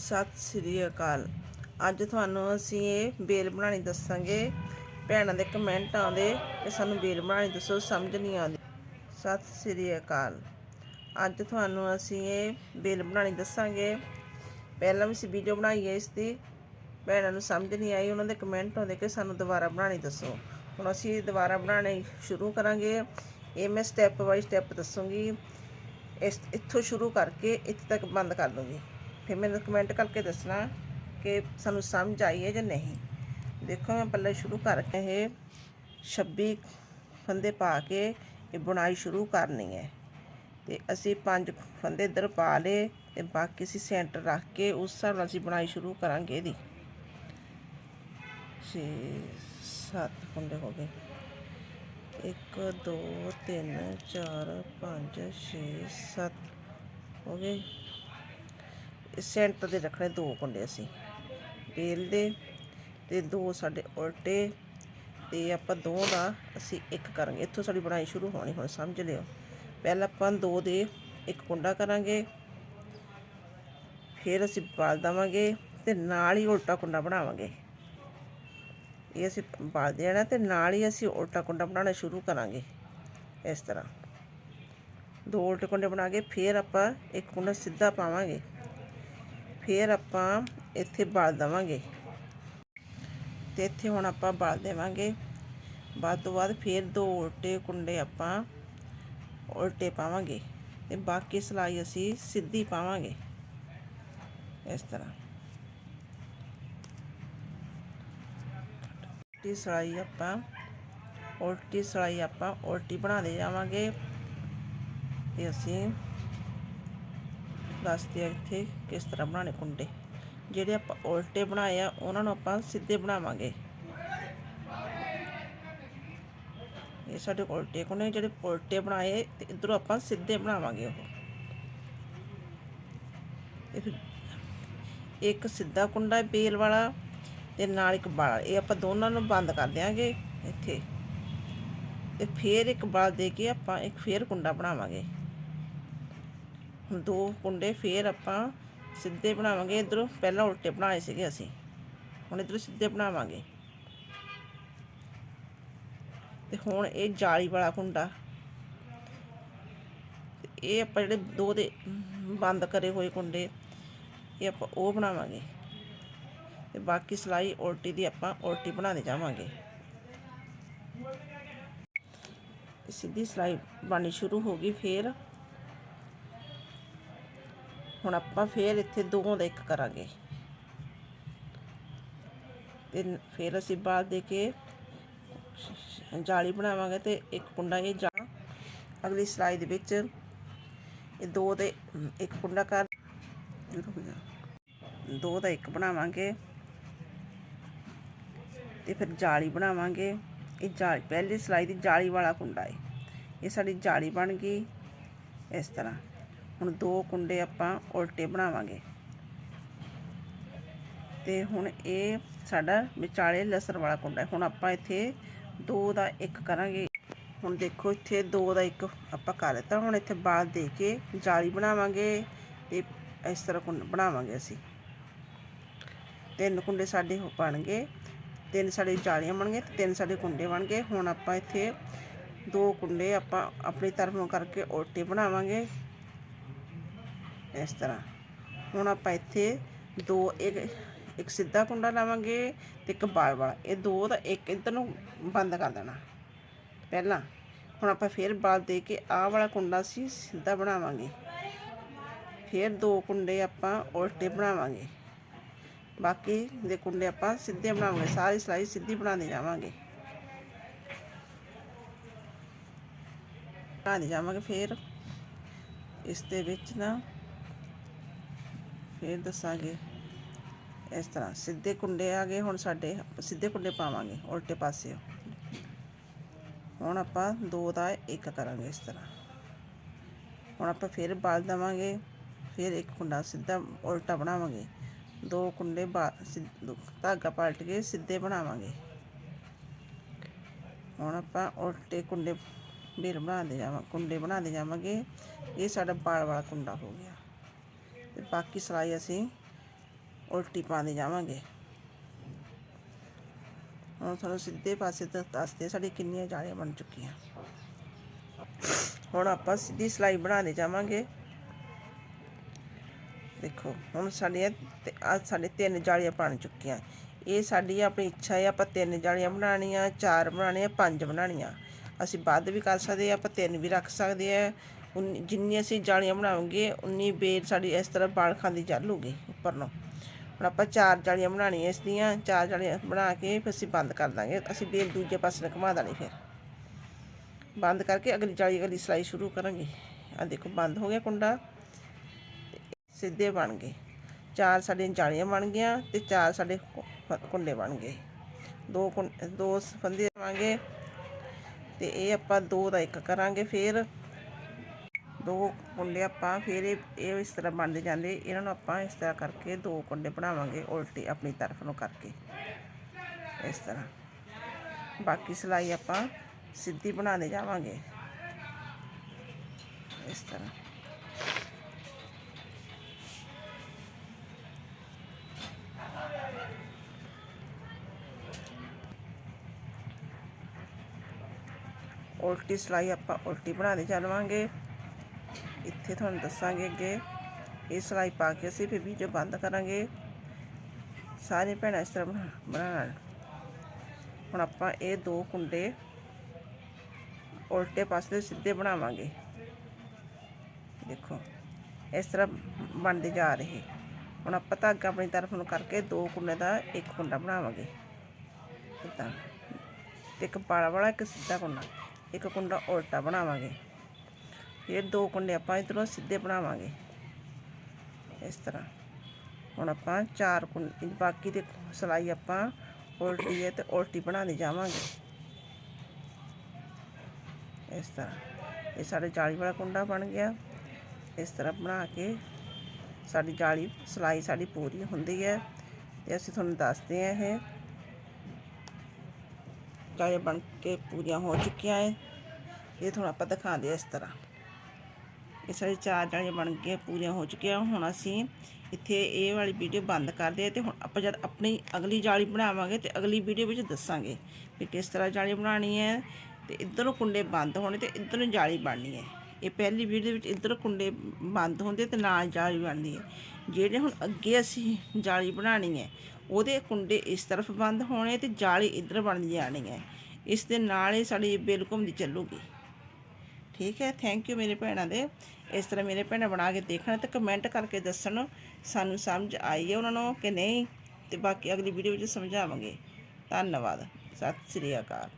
ਸਤਿ ਸ੍ਰੀ ਅਕਾਲ। ਅੱਜ ਤੁਹਾਨੂੰ ਅਸੀਂ ਇਹ ਬੇਲ ਬਣਾਉਣੀ ਦੱਸਾਂਗੇ। ਭੈਣਾਂ ਦੇ ਕਮੈਂਟ ਆਉਂਦੇ ਕਿ ਸਾਨੂੰ ਬੇਲ ਬਣਾਉਣੀ ਦੱਸੋ, ਸਮਝ ਨਹੀਂ ਆਉਂਦੀ। ਸਤਿ ਸ੍ਰੀ ਅਕਾਲ। ਅੱਜ ਤੁਹਾਨੂੰ ਅਸੀਂ ਇਹ ਬੇਲ ਬਣਾਉਣੀ ਦੱਸਾਂਗੇ। ਪਹਿਲਾਂ ਵੀ ਅਸੀਂ ਵੀਡੀਓ ਬਣਾਈ ਹੈ ਇਸ ਦੀ ਭੈਣਾਂ ਨੂੰ ਸਮਝ ਨਹੀਂ ਆਈ, ਉਹਨਾਂ ਦੇ ਕਮੈਂਟ ਆਉਂਦੇ ਕਿ ਸਾਨੂੰ ਦੁਬਾਰਾ ਬਣਾਉਣੀ ਦੱਸੋ। ਹੁਣ ਅਸੀਂ ਦੁਬਾਰਾ ਬਣਾਉਣੀ ਸ਼ੁਰੂ ਕਰਾਂਗੇ। ਇਹ ਮੈਂ ਸਟੈਪ ਬਾਈ ਸਟੈਪ ਦੱਸੂਗੀ। ਇਸ, ਇੱਥੋਂ ਸ਼ੁਰੂ ਕਰਕੇ ਇੱਥੇ ਤੱਕ ਬੰਦ ਕਰ ਦੂੰਗੀ। ਫਿਰ ਮੈਨੂੰ ਕਮੈਂਟ ਕਰਕੇ ਦੱਸਣਾ ਕਿ ਸਾਨੂੰ ਸਮਝ ਆਈ ਹੈ ਜਾਂ ਨਹੀਂ। ਦੇਖੋ, ਮੈਂ ਪੱਲੇ ਸ਼ੁਰੂ ਕਰਕੇ ਇਹ 26 ਫੰਦੇ ਪਾ ਕੇ ਇਹ ਬੁਣਾਈ ਸ਼ੁਰੂ ਕਰਨੀ ਹੈ। ਤੇ ਅਸੀਂ ਪੰਜ ਫੰਦੇ ਇੱਧਰ ਪਾ ਲਏ ਤੇ ਬਾਕੀ ਅਸੀਂ ਸੈਂਟਰ ਰੱਖ ਕੇ ਉਸ ਹਿਸਾਬ ਨਾਲ ਅਸੀਂ ਬੁਣਾਈ ਸ਼ੁਰੂ ਕਰਾਂਗੇ ਇਹਦੀ। ਛੇ, ਸੱਤ ਫੰਦੇ ਹੋ ਗਏ। 1 2 3 4 5 6 7 ਹੋ ਗਏ। ਸੈਂਟਰ ਦੇ ਰੱਖਣੇ ਦੋ ਕੁੰਡੇ ਅਸੀਂ। ਬੇਲ ਦੇ ਤੇ ਦੋ ਸਾਡੇ ਉਲਟੇ ਤੇ ਆਪਾਂ ਦੋ ਦਾ ਅਸੀਂ ਇੱਕ ਕਰਾਂਗੇ। ਇੱਥੋਂ ਸਾਡੀ ਬਣਾਈ ਸ਼ੁਰੂ ਹੋਣੀ, ਹੁਣ ਸਮਝ ਲਿਓ। ਪਹਿਲਾਂ ਆਪਾਂ ਦੋ ਦੇ ਇੱਕ ਕੁੰਡਾ ਕਰਾਂਗੇ, ਫਿਰ ਅਸੀਂ ਬਾਲ ਦੇਵਾਂਗੇ ਤੇ ਨਾਲ ਹੀ ਉਲਟਾ ਕੁੰਡਾ ਬਣਾਵਾਂਗੇ। ਇਹ ਅਸੀਂ ਬਾਲ ਦੇਣਾ ਤੇ ਨਾਲ ਹੀ ਅਸੀਂ ਉਲਟਾ ਕੁੰਡਾ ਬਣਾਉਣਾ ਸ਼ੁਰੂ ਕਰਾਂਗੇ, ਇਸ ਤਰ੍ਹਾਂ। ਦੋ ਉਲਟੇ ਕੁੰਡੇ ਬਣਾ ਕੇ ਫਿਰ ਆਪਾਂ ਇੱਕ ਕੁੰਡਾ ਸਿੱਧਾ ਪਾਵਾਂਗੇ। ਫਿਰ ਆਪਾਂ ਇੱਥੇ ਬਾਲ ਦੇਵਾਂਗੇ। ਤੇ ਇੱਥੇ ਹੁਣ ਆਪਾਂ ਬਾਲ ਦੇਵਾਂਗੇ। ਬਾਅਦ ਤੋਂ ਬਾਅਦ ਫਿਰ ਦੋ ਉਲਟੇ ਕੁੰਡੇ ਆਪਾਂ ਉਲਟੇ ਪਾਵਾਂਗੇ। ਤੇ ਬਾਕੀ ਸਲਾਈ ਅਸੀਂ ਸਿੱਧੀ ਪਾਵਾਂਗੇ। ਇਸ ਤਰ੍ਹਾਂ। ਉਲਟੀ ਸਲਾਈ ਆਪਾਂ, ਉਲਟੀ ਸਲਾਈ ਆਪਾਂ ਉਲਟੀ ਬਣਾਉਂਦੇ ਜਾਵਾਂਗੇ। ਤੇ ਅਸੀਂ ਦੱਸਦੇ ਆ ਇੱਥੇ ਕਿਸ ਤਰ੍ਹਾਂ ਬਣਾਉਣੇ ਕੁੰਡੇ। ਜਿਹੜੇ ਆਪਾਂ ਉਲਟੇ ਬਣਾਏ ਆ, ਉਹਨਾਂ ਨੂੰ ਆਪਾਂ ਸਿੱਧੇ ਬਣਾਵਾਂਗੇ। ਇਹ ਸਾਡੇ ਉਲਟੇ ਕੁੰਡੇ ਜਿਹੜੇ ਉਲਟੇ ਬਣਾਏ, ਤੇ ਇਧਰੋਂ ਆਪਾਂ ਸਿੱਧੇ ਬਣਾਵਾਂਗੇ ਉਹ। ਇੱਕ ਸਿੱਧਾ ਕੁੰਡਾ ਹੈ, ਬੇਲ ਵਾਲਾ, ਤੇ ਨਾਲ ਇੱਕ ਬਾਲਾ। ਇਹ ਆਪਾਂ ਦੋਨਾਂ ਨੂੰ ਬੰਦ ਕਰ ਦਿਆਂਗੇ ਇੱਥੇ। ਤੇ ਫੇਰ ਇੱਕ ਬਾਲ ਦੇ ਕੇ ਆਪਾਂ ਇੱਕ ਫੇਰ ਕੁੰਡਾ ਬਣਾਵਾਂਗੇ। ਦੋ ਕੁੰਡੇ ਫੇਰ ਆਪਾਂ ਸਿੱਧੇ ਬਣਾਵਾਂਗੇ। ਇਧਰੋਂ ਪਹਿਲਾਂ ਉਲਟੇ ਬਣਾਏ ਸੀਗੇ ਅਸੀਂ। ਹੁਣ ਇਧਰੋਂ ਸਿੱਧੇ ਬਣਾਵਾਂਗੇ। ਤੇ ਹੁਣ ਇਹ ਜਾਲੀ ਵਾਲਾ ਕੁੰਡਾ। ਇਹ ਆਪਾਂ ਜਿਹੜੇ ਦੋ ਦੇ ਬੰਦ ਕਰੇ ਹੋਏ ਕੁੰਡੇ, ਇਹ ਆਪਾਂ ਉਹ ਬਣਾਵਾਂਗੇ। ਤੇ ਬਾਕੀ ਸਲਾਈ ਉਲਟੀ ਦੀ ਆਪਾਂ ਉਲਟੀ ਬਣਾਉਂਦੇ ਜਾਵਾਂਗੇ। ਸਿੱਧੀ ਸਲਾਈ ਬਣਨੀ ਸ਼ੁਰੂ ਹੋ ਗਈ ਫੇਰ। ਹੁਣ ਆਪਾਂ ਫੇਰ ਇੱਥੇ ਦੋਵਾਂ ਦਾ ਇੱਕ ਕਰਾਂਗੇ। ਤੇ ਫੇਰ ਅਸੀਂ ਬਾਅਦ ਦੇ ਕੇ ਜਾਲੀ ਬਣਾਵਾਂਗੇ ਤੇ ਇੱਕ ਕੁੰਡਾ ਇਹ ਜਾ ਅਗਲੀ ਸਲਾਈ ਦੇ ਵਿੱਚ ਇਹ ਦੋ ਦੇ ਇੱਕ ਕੁੰਡਾ ਕਰ ਦੋ ਦਾ ਇੱਕ ਬਣਾਵਾਂਗੇ। ਤੇ ਫਿਰ ਜਾਲੀ ਬਣਾਵਾਂਗੇ। ਇਹ ਜਾਲੀ ਪਹਿਲੀ ਸਲਾਈ ਦੀ ਜਾਲੀ ਵਾਲਾ ਕੁੰਡਾ ਹੈ ਇਹ ਸਾਡੀ ਜਾਲੀ ਬਣ ਗਈ ਇਸ ਤਰ੍ਹਾਂ। ਹੁਣ ਦੋ ਕੁੰਡੇ ਆਪਾਂ ਉਲਟੇ ਬਣਾਵਾਂਗੇ। ਤੇ ਹੁਣ ਇਹ ਸਾਡਾ ਵਿਚਾਲੇ ਲਸਰ ਵਾਲਾ ਕੁੰਡਾ ਹੁਣ ਆਪਾਂ ਇੱਥੇ ਦੋ ਦਾ ਇੱਕ ਕਰਾਂਗੇ। ਹੁਣ ਦੇਖੋ ਇੱਥੇ ਦੋ ਦਾ ਇੱਕ ਆਪਾਂ ਕਰ ਦਿੱਤਾ। ਹੁਣ ਇੱਥੇ ਬਾਅਦ ਦੇ ਕੇ ਜਾਲੀ ਬਣਾਵਾਂਗੇ ਤੇ ਇਸ ਤਰ੍ਹਾਂ ਕੁੰਡ ਬਣਾਵਾਂਗੇ ਅਸੀਂ। ਤਿੰਨ ਕੁੰਡੇ ਸਾਡੇ ਹੋ ਬਣ ਗਏ। ਤਿੰਨ ਸਾਡੇ ਜਾਲੀਆਂ ਬਣ ਗਏ ਤੇ ਤਿੰਨ ਸਾਡੇ ਕੁੰਡੇ ਬਣ ਗਏ। ਹੁਣ ਆਪਾਂ ਇੱਥੇ ਦੋ ਕੁੰਡੇ ਆਪਾਂ ਆਪਣੀ ਤਰਫੋਂ ਕਰਕੇ ਉਲਟੇ ਬਣਾਵਾਂਗੇ। ਇਸ ਤਰ੍ਹਾਂ। ਹੁਣ ਆਪਾਂ ਇੱਥੇ ਦੋ, ਇੱਕ ਇੱਕ ਸਿੱਧਾ ਕੁੰਡਾ ਲਾਵਾਂਗੇ ਤੇ ਇੱਕ ਬਾਲ ਵਾਲਾ। ਇਹ ਦੋ ਦਾ ਇੱਕ ਇੱਧਰ ਨੂੰ ਬੰਦ ਕਰ ਦੇਣਾ। ਪਹਿਲਾਂ ਹੁਣ ਆਪਾਂ ਫੇਰ ਬਾਲ ਦੇ ਕੇ ਆਹ ਵਾਲਾ ਕੁੰਡਾ ਸੀ ਸਿੱਧਾ ਬਣਾਵਾਂਗੇ। ਫੇਰ ਦੋ ਕੁੰਡੇ ਆਪਾਂ ਉਲਟੇ ਬਣਾਵਾਂਗੇ। ਬਾਕੀ ਦੇ ਕੁੰਡੇ ਆਪਾਂ ਸਿੱਧੇ ਬਣਾਵਾਂਗੇ। ਸਾਰੀ ਸਲਾਈ ਸਿੱਧੀ ਬਣਾਉਂਦੇ ਜਾਵਾਂਗੇ। ਬਣਾਉਂਦੇ ਜਾਵਾਂਗੇ ਫੇਰ। ਇਸ ਦੇ ਵਿੱਚ ਨਾ ਫੇਰ ਦੱਸਾਂਗੇ। ਇਸ ਤਰ੍ਹਾਂ ਸਿੱਧੇ ਕੁੰਡੇ ਆ ਗਏ, ਹੁਣ ਸਾਡੇ ਸਿੱਧੇ ਕੁੰਡੇ ਪਾਵਾਂਗੇ, ਉਲਟੇ ਪਾਸੇ ਹੁਣ ਆਪਾਂ ਦੋ ਦਾ ਇੱਕ ਕਰਾਂਗੇ ਇਸ ਤਰ੍ਹਾਂ। ਹੁਣ ਆਪਾਂ ਫੇਰ ਬਾਲ ਦੇਵਾਂਗੇ, ਫਿਰ ਇੱਕ ਕੁੰਡਾ ਸਿੱਧਾ ਉਲਟਾ ਬਣਾਵਾਂਗੇ। ਦੋ ਕੁੰਡੇ ਬਾ ਸਿੱਧ- ਧਾਗਾ ਪਲਟ ਕੇ ਸਿੱਧੇ ਬਣਾਵਾਂਗੇ। ਹੁਣ ਆਪਾਂ ਉਲਟੇ ਕੁੰਡੇ ਬੇਲ ਬਣਾਉਂਦੇ ਜਾਵਾਂ, ਕੁੰਡੇ ਬਣਾਉਂਦੇ ਜਾਵਾਂਗੇ। ਇਹ ਸਾਡਾ ਬਾਲ ਵਾਲਾ ਕੁੰਡਾ ਹੋ ਗਿਆ। ਤੇ ਬਾਕੀ ਸਲਾਈ ਅਸੀਂ ਉਲਟੀ ਪਾਉਂਦੇ ਜਾਵਾਂਗੇ। ਹੁਣ ਤੁਹਾਨੂੰ ਸਿੱਧੇ ਪਾਸੇ ਤੋਂ ਦੱਸਦੇ ਸਾਡੀ ਕਿੰਨੀਆਂ ਜਾਲੀਆਂ ਬਣ ਚੁੱਕੀਆਂ। ਹੁਣ ਆਪਾਂ ਸਿੱਧੀ ਸਲਾਈ ਬਣਾਉਂਦੇ ਜਾਵਾਂਗੇ। ਦੇਖੋ, ਹੁਣ ਸਾਡੀਆਂ ਆ ਸਾਡੇ ਤਿੰਨ ਜਾਲੀਆਂ ਬਣ ਚੁੱਕੀਆਂ। ਇਹ ਸਾਡੀ ਆਪਣੀ ਇੱਛਾ ਹੈ, ਆਪਾਂ ਤਿੰਨ ਜਾਲੀਆਂ ਬਣਾਉਣੀਆਂ, ਚਾਰ ਬਣਾਉਣੀਆਂ, ਪੰਜ ਬਣਾਉਣੀਆਂ। ਅਸੀਂ ਵੱਧ ਵੀ ਕਰ ਸਕਦੇ ਆ ਆਪਾਂ ਤਿੰਨ ਵੀ ਰੱਖ ਸਕਦੇ ਆ ਉਨੀ- ਜਿੰਨੀ ਅਸੀਂ ਜਾਲੀਆਂ ਬਣਾਵਾਂਗੇ, ਉਨੀ ਬੇਲ ਸਾਡੀ ਇਸ ਤਰ੍ਹਾਂ ਬਾਲ ਖਾਂਦੀ ਚੱਲੂਗੀ ਉੱਪਰ। ਨੂੰ ਹੁਣ ਆਪਾਂ ਚਾਰ ਜਾਲੀਆਂ ਬਣਾਉਣੀਆਂ ਇਸ ਦੀਆਂ, ਚਾਰ ਜਾਲੀਆਂ ਬਣਾ ਕੇ ਫਿਰ ਅਸੀਂ ਬੰਦ ਕਰ ਦਾਂਗੇ। ਅਸੀਂ ਬੇਲ ਦੂਜੇ ਪਾਸੇ ਨੂੰ ਘੁਮਾ ਦੇਣੀ ਫਿਰ। ਬੰਦ ਕਰਕੇ ਅਗਲੀ ਜਾਲੀ ਅਗਲੀ ਸਿਲਾਈ ਸ਼ੁਰੂ ਕਰਾਂਗੇ। ਆ ਦੇਖੋ, ਬੰਦ ਹੋ ਗਿਆ ਕੁੰਡਾ। ਸਿੱਧੇ ਬਣ ਗਏ। ਚਾਰ ਸਾਡੀਆਂ ਜਾਲੀਆਂ ਬਣ ਗਈਆਂ ਤੇ ਚਾਰ ਸਾਡੇ ਕੁੰਡੇ ਬਣ ਗਏ। ਦੋ ਕੁੰ- ਦੋ ਫੰਦੇ ਦੇਵਾਂਗੇ ਤੇ ਇਹ ਆਪਾਂ ਦੋ ਦਾ ਇੱਕ ਕਰਾਂਗੇ ਫਿਰ। ਦੋ ਕੁੰਡੇ ਆਪਾਂ ਫਿਰ ਇਹ ਇਹ ਇਸ ਤਰ੍ਹਾਂ ਬਣਦੇ ਜਾਂਦੇ। ਇਹਨਾਂ ਨੂੰ ਆਪਾਂ ਇਸ ਤਰ੍ਹਾਂ ਕਰਕੇ ਦੋ ਕੁੰਡੇ ਬਣਾਵਾਂਗੇ ਉਲਟੀ ਆਪਣੀ ਤਰਫ ਨੂੰ ਕਰਕੇ। ਇਸ ਤਰ੍ਹਾਂ। ਬਾਕੀ ਸਿਲਾਈ ਆਪਾਂ ਸਿੱਧੀ ਬਣਾਉਂਦੇ ਜਾਵਾਂਗੇ। ਇਸ ਤਰ੍ਹਾਂ। ਉਲਟੀ ਸਿਲਾਈ ਆਪਾਂ ਉਲਟੀ ਬਣਾਉਂਦੇ ਚੱਲਵਾਂਗੇ ਇੱਥੇ ਤੁਹਾਨੂੰ ਦੱਸਾਂਗੇ ਅੱਗੇ। ਇਹ ਸਿਲਾਈ ਪਾ ਕੇ ਅਸੀਂ ਫਿਰ ਵੀਡੀਓ ਬੰਦ ਕਰਾਂਗੇ। ਸਾਰੇ ਭੈਣਾਂ ਇਸ ਤਰ੍ਹਾਂ ਬਣਾ ਬਣਾਉਣਾ ਹੁਣ ਆਪਾਂ ਇਹ ਦੋ ਕੁੰਡੇ ਉਲਟੇ ਪਾਸੇ ਸਿੱਧੇ ਬਣਾਵਾਂਗੇ। ਦੇਖੋ, ਇਸ ਤਰ੍ਹਾਂ ਬਣਦੇ ਜਾ ਰਹੇ। ਹੁਣ ਆਪਾਂ ਧਾਗਾ ਆਪਣੀ ਤਰਫ ਨੂੰ ਕਰਕੇ ਦੋ ਕੁੰਡੇ ਦਾ ਇੱਕ ਕੁੰਡਾ ਬਣਾਵਾਂਗੇ। ਇਦਾਂ। ਇੱਕ ਪਾਲਾ ਵਾਲਾ, ਇੱਕ ਸਿੱਧਾ ਕੁੰਡਾ। ਇੱਕ ਕੁੰਡਾ ਉਲਟਾ ਬਣਾਵਾਂਗੇ। ਫਿਰ ਦੋ ਕੁੰਡੇ ਆਪਾਂ ਇਧਰੋਂ ਸਿੱਧੇ ਬਣਾਵਾਂਗੇ। ਇਸ ਤਰ੍ਹਾਂ। ਹੁਣ ਆਪਾਂ ਚਾਰ ਕੁੰਡੇ ਬਾਕੀ ਦੇ ਸਿਲਾਈ ਆਪਾਂ ਉਲਟੀ ਹੈ ਤੇ ਉਲਟੀ ਬਣਾਉਂਦੇ ਜਾਵਾਂਗੇ। ਇਸ ਤਰ੍ਹਾਂ। ਇਹ ਸਾਡੇ ਜਾਲੀ ਵਾਲਾ ਕੁੰਡਾ ਬਣ ਗਿਆ। ਇਸ ਤਰ੍ਹਾਂ ਬਣਾ ਕੇ ਸਾਡੀ ਜਾਲੀ, ਸਿਲਾਈ ਸਾਡੀ ਪੂਰੀ ਹੁੰਦੀ ਹੈ ਤੇ ਅਸੀਂ ਤੁਹਾਨੂੰ ਦੱਸਦੇ ਹਾਂ ਇਹ। ਜਾਲੀਆਂ ਬਣ ਕੇ ਪੂਰੀਆਂ ਹੋ ਚੁੱਕੀਆਂ ਹੈ। ਇਹ ਤੁਹਾਨੂੰ ਆਪਾਂ ਦਿਖਾਉਂਦੇ ਹਾਂ ਇਸ ਤਰ੍ਹਾਂ। ਇਹ ਸਾਡੀ ਚਾਰ ਜਾਲੀਆਂ ਬਣ ਕੇ ਪੂਰੀਆਂ ਹੋ ਚੁੱਕੀਆਂ। ਹੁਣ ਅਸੀਂ ਇੱਥੇ ਇਹ ਵਾਲੀ ਵੀਡੀਓ ਬੰਦ ਕਰਦੇ ਹਾਂ ਤੇ ਹੁਣ ਆਪਾਂ ਜਦ ਆਪਣੀ ਅਗਲੀ ਜਾਲੀ ਬਣਾਵਾਂਗੇ ਤੇ ਅਗਲੀ ਵੀਡੀਓ ਵਿੱਚ ਦੱਸਾਂਗੇ ਵੀ ਕਿਸ ਤਰ੍ਹਾਂ ਜਾਲੀ ਬਣਾਉਣੀ ਹੈ ਤੇ ਇੱਧਰੋਂ ਕੁੰਡੇ ਬੰਦ ਹੋਣੇ ਤੇ ਇੱਧਰੋਂ ਜਾਲੀ ਬਣਨੀ ਹੈ। ਇਹ ਪਹਿਲੀ ਵੀਡੀਓ ਵਿੱਚ ਇੱਧਰ ਕੁੰਡੇ ਬੰਦ ਹੁੰਦੇ ਤੇ ਨਾਲ ਜਾਲੀ ਬਣਦੀ ਹੈ। ਜਿਹੜੇ ਹੁਣ ਅੱਗੇ ਅਸੀਂ ਜਾਲੀ ਬਣਾਉਣੀ ਹੈ, ਉਹਦੇ ਕੁੰਡੇ ਇਸ ਤਰਫ ਬੰਦ ਹੋਣੇ ਤੇ ਜਾਲੀ ਇੱਧਰ ਬਣ ਜਾਣੀ ਹੈ। ਇਸ ਦੇ ਨਾਲ ਹੀ ਸਾਡੀ ਬਿਲ ਘੁੰਮਦੀ ਚੱਲੂਗੀ। ਠੀਕ ਹੈ ਥੈਂਕ ਯੂ ਮੇਰੇ ਭੈਣਾਂ ਦੇ। ਇਸ ਤਰ੍ਹਾਂ ਮੇਰੇ ਭੈਣਾਂ ਬਣਾ ਕੇ ਦੇਖਣ ਤੇ ਕਮੈਂਟ ਕਰਕੇ ਦੱਸਣ, ਸਾਨੂੰ ਸਮਝ ਆਈ ਹੈ ਉਹਨਾਂ ਨੂੰ ਕਿ ਨਹੀਂ, ਤੇ ਬਾਕੀ ਅਗਲੀ ਵੀਡੀਓ ਵਿੱਚ ਸਮਝਾਵਾਂਗੇ। ਧੰਨਵਾਦ, ਸਤਿ ਸ੍ਰੀ ਅਕਾਲ।